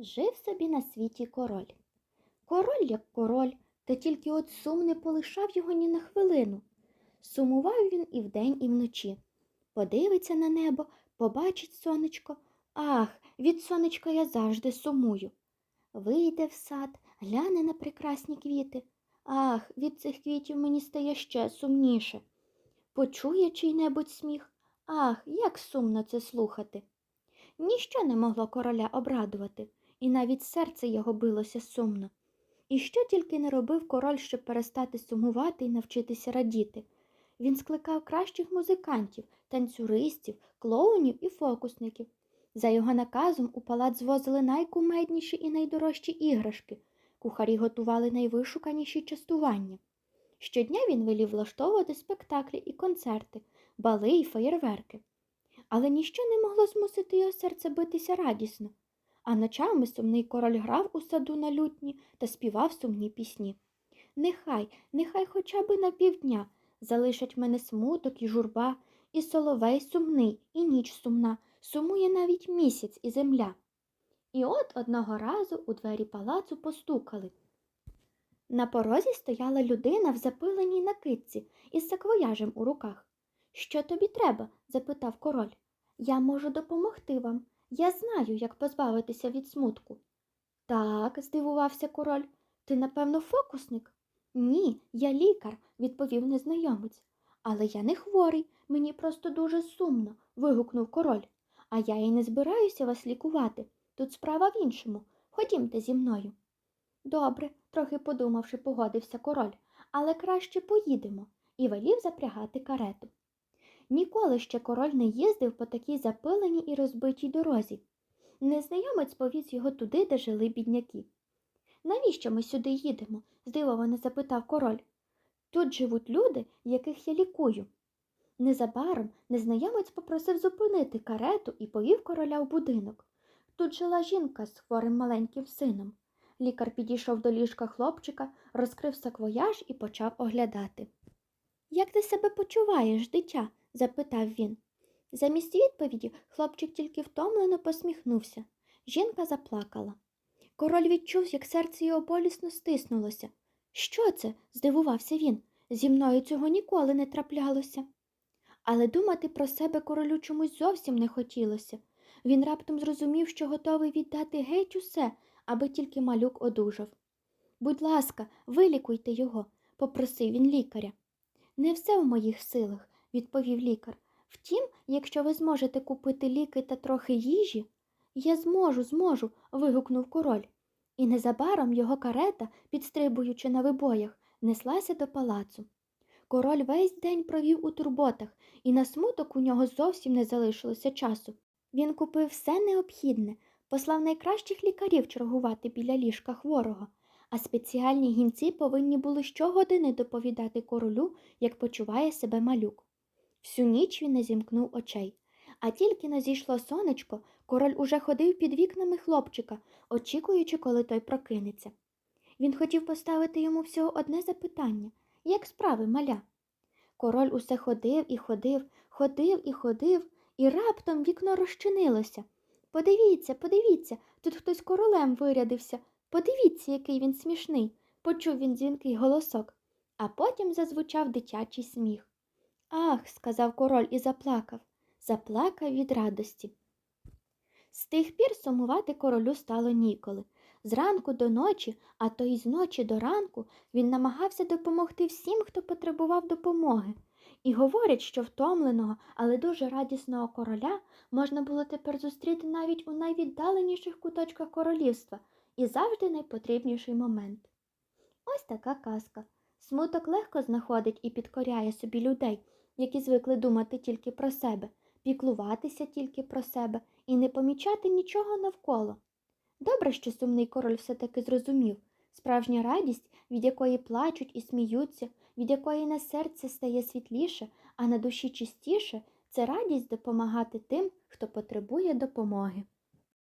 Жив собі на світі король. Король як король, та тільки от сум не полишав його ні на хвилину. Сумував він і вдень, і вночі. Подивиться на небо, побачить сонечко. Ах, від сонечка я завжди сумую. Вийде в сад, гляне на прекрасні квіти. Ах, від цих квітів мені стає ще сумніше. Почує чий-небудь сміх. Ах, як сумно це слухати. Ніщо не могло короля обрадувати, і навіть серце його билося сумно. І що тільки не робив король, щоб перестати сумувати і навчитися радіти. Він скликав кращих музикантів, танцюристів, клоунів і фокусників. За його наказом у палац звозили найкумедніші і найдорожчі іграшки, кухарі готували найвишуканіші частування. Щодня він велів влаштовувати спектаклі і концерти, бали і феєрверки. Але ніщо не могло змусити його серце битися радісно. А ночами сумний король грав у саду на лютні та співав сумні пісні. Нехай, нехай хоча би на півдня залишать мене смуток і журба, і соловей сумний, і ніч сумна, сумує навіть місяць і земля. І от одного разу у двері палацу постукали. На порозі стояла людина в запиленій накидці із саквояжем у руках. Що тобі треба? запитав король. Я можу допомогти вам. Я знаю, як позбавитися від смутку. Так, здивувався король. Ти, напевно, фокусник? Ні, я лікар, відповів незнайомець. Але я не хворий, мені просто дуже сумно, вигукнув король. А я й не збираюся вас лікувати. Тут справа в іншому. Ходімте зі мною. Добре, трохи подумавши, погодився король, але краще поїдемо і велів запрягати карету. Ніколи ще король не їздив по такій запиленій і розбитій дорозі. Незнайомець повіз його туди, де жили бідняки. Навіщо ми сюди їдемо? здивовано запитав король. Тут живуть люди, яких я лікую. Незабаром незнайомець попросив зупинити карету і повів короля в будинок. Тут жила жінка з хворим маленьким сином. Лікар підійшов до ліжка хлопчика, розкрив саквояж і почав оглядати. Як ти себе почуваєш, дитя? Запитав він. Замість відповіді хлопчик тільки втомлено посміхнувся. Жінка заплакала. Король відчув, як серце його болісно стиснулося. Що це? здивувався він. Зі мною цього ніколи не траплялося. Але думати про себе королю чомусь зовсім не хотілося. Він раптом зрозумів, що готовий віддати геть усе, аби тільки малюк одужав. Будь ласка, вилікуйте його, попросив він лікаря. Не все в моїх силах, відповів лікар. Втім, якщо ви зможете купити ліки та трохи їжі, я зможу, зможу. вигукнув король. І незабаром його карета, підстрибуючи на вибоях, неслася до палацу. Король весь день провів у турботах, і на смуток у нього зовсім не залишилося часу. Він купив все необхідне, послав найкращих лікарів чергувати біля ліжка хворого, а спеціальні гінці повинні були щогодини доповідати королю, як почуває себе малюк. Всю ніч він не зімкнув очей, а тільки не зійшло сонечко, король уже ходив під вікнами хлопчика, очікуючи, коли той прокинеться. Він хотів поставити йому всього одне запитання як справи маля? Король усе ходив і ходив, ходив і ходив, і раптом вікно розчинилося. Подивіться, подивіться, тут хтось королем вирядився. Подивіться, який він смішний, почув він дзвінкий голосок, а потім зазвучав дитячий сміх. Ах, сказав король і заплакав, заплакав від радості. З тих пір сумувати королю стало ніколи. Зранку до ночі, а то й з ночі до ранку, він намагався допомогти всім, хто потребував допомоги. І говорять, що втомленого, але дуже радісного короля можна було тепер зустріти навіть у найвіддаленіших куточках королівства і завжди найпотрібніший момент. Ось така казка. Смуток легко знаходить і підкоряє собі людей, які звикли думати тільки про себе, піклуватися тільки про себе і не помічати нічого навколо. Добре, що сумний король все-таки зрозумів справжня радість, від якої плачуть і сміються, від якої на серце стає світліше, а на душі чистіше, це радість допомагати тим, хто потребує допомоги.